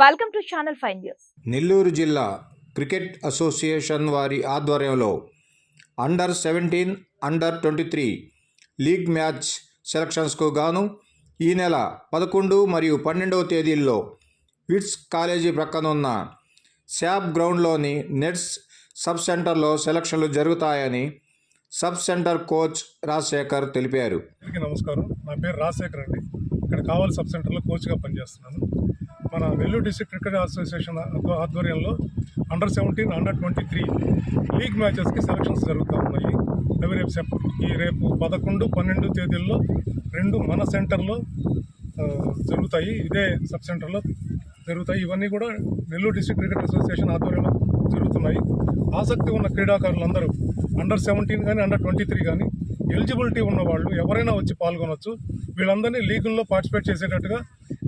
Welcome to channel five news Nellore జిల్లా cricket association వారి ఆధ్వర్యంలో under seventeen under twenty three league match సెలక్షన్స్కు గాను ఈ నెల పదకొండు మరియు పన్నెండవ తేదీల్లో విట్స్ కాలేజీ ప్రక్కన ఉన్న శాప్ గ్రౌండ్లోని నెట్స్ సబ్ సెంటర్లో సెలక్షన్లు జరుగుతాయని సబ్ సెంటర్ కోచ్ రాజశేఖర్ తెలిపారు. నమస్కారం. నా పేరు రాజశేఖర్ అండి. ఇక్కడ కావాలి సబ్ సెంటర్లో కోచ్గా పనిచేస్తున్నాను. మన నెల్లూరు డిస్ట్రిక్ట్ క్రికెట్ అసోసియేషన్ ఆధ్వర్యంలో under seventeen under twenty three league మ్యాచెస్కి selections జరుగుతూ ఉన్నాయి. అవి రేపు సెప్ ఈ రేపు పదకొండు పన్నెండు తేదీల్లో రెండు మన సెంటర్లో జరుగుతాయి. ఇదే సబ్ సెంటర్లో జరుగుతాయి. ఇవన్నీ కూడా నెల్లూరు డిస్ట్రిక్ట్ క్రికెట్ అసోసియేషన్ ఆధ్వర్యంలో జరుగుతున్నాయి. ఆసక్తి ఉన్న క్రీడాకారులందరూ అండర్ సెవెంటీన్ కానీ అండర్ ట్వంటీ త్రీ కానీ ఎలిజిబిలిటీ ఉన్నవాళ్ళు ఎవరైనా వచ్చి పాల్గొనవచ్చు వీళ్ళందరినీ లీగుల్లో పార్టిసిపేట్ చేసేటట్టుగా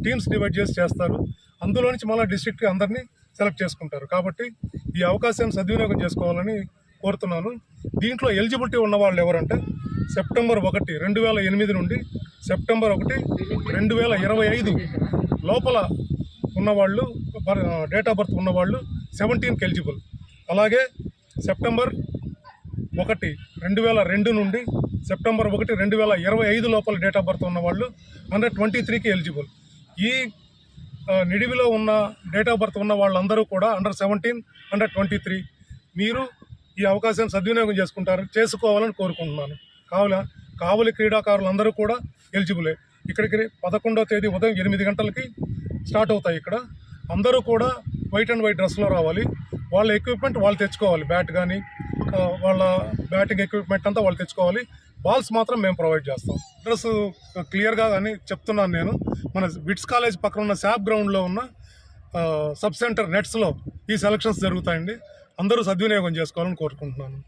టీమ్స్ డివైడ్ చేసి చేస్తారు. అందులో నుంచి మళ్ళీ డిస్ట్రిక్ట్కి అందరినీ సెలెక్ట్ చేసుకుంటారు. కాబట్టి ఈ అవకాశాన్ని సద్వినియోగం చేసుకోవాలని కోరుతున్నాను. దీంట్లో ఎలిజిబిలిటీ ఉన్న వాళ్ళు ఎవరంటే సెప్టెంబర్ ఒకటి రెండు వేల ఎనిమిది నుండి సెప్టెంబర్ ఒకటి రెండు వేల ఇరవై ఐదు లోపల ఉన్నవాళ్ళు డేట్ ఆఫ్ బర్త్ ఉన్నవాళ్ళు సెవెంటీన్కి ఎలిజిబుల్. అలాగే సెప్టెంబర్ ఒకటి రెండు వేల రెండు నుండి సెప్టెంబర్ ఒకటి రెండు వేల ఇరవై ఐదు లోపల డేట్ ఆఫ్ బర్త్ ఉన్నవాళ్ళు అండర్ ట్వంటీ త్రీకి ఎలిజిబుల్ ఈ నిడివిలో ఉన్న డేట్ ఆఫ్ బర్త్ ఉన్న వాళ్ళందరూ కూడా under seventeen under twenty three మీరు ఈ అవకాశాన్ని సద్వినియోగం చేసుకుంటారు చేసుకోవాలని కోరుకుంటున్నాను. కావున కావలి క్రీడాకారులందరూ కూడా ఎలిజిబులే ఇక్కడికి పదకొండో తేదీ ఉదయం ఎనిమిది గంటలకి స్టార్ట్ అవుతాయి ఇక్కడ. అందరూ కూడా వైట్ అండ్ వైట్ డ్రెస్లో రావాలి. వాళ్ళ ఎక్విప్మెంట్ వాళ్ళు తెచ్చుకోవాలి బ్యాట్ కానీ వాళ్ళ బ్యాటింగ్ ఎక్విప్మెంట్ అంతా వాళ్ళు తెచ్చుకోవాలి. బాల్స్ మాత్రం మేము ప్రొవైడ్ చేస్తాం. అడ్రస్ క్లియర్గా అని చెప్తున్నాను నేను. మన విట్స్ కాలేజ్ పక్కన ఉన్న శాప్ గ్రౌండ్లో ఉన్న సబ్ సెంటర్ నెట్స్లో ఈ సెలక్షన్స్ జరుగుతాయండి. అందరూ సద్వినియోగం చేసుకోవాలని కోరుకుంటున్నాను.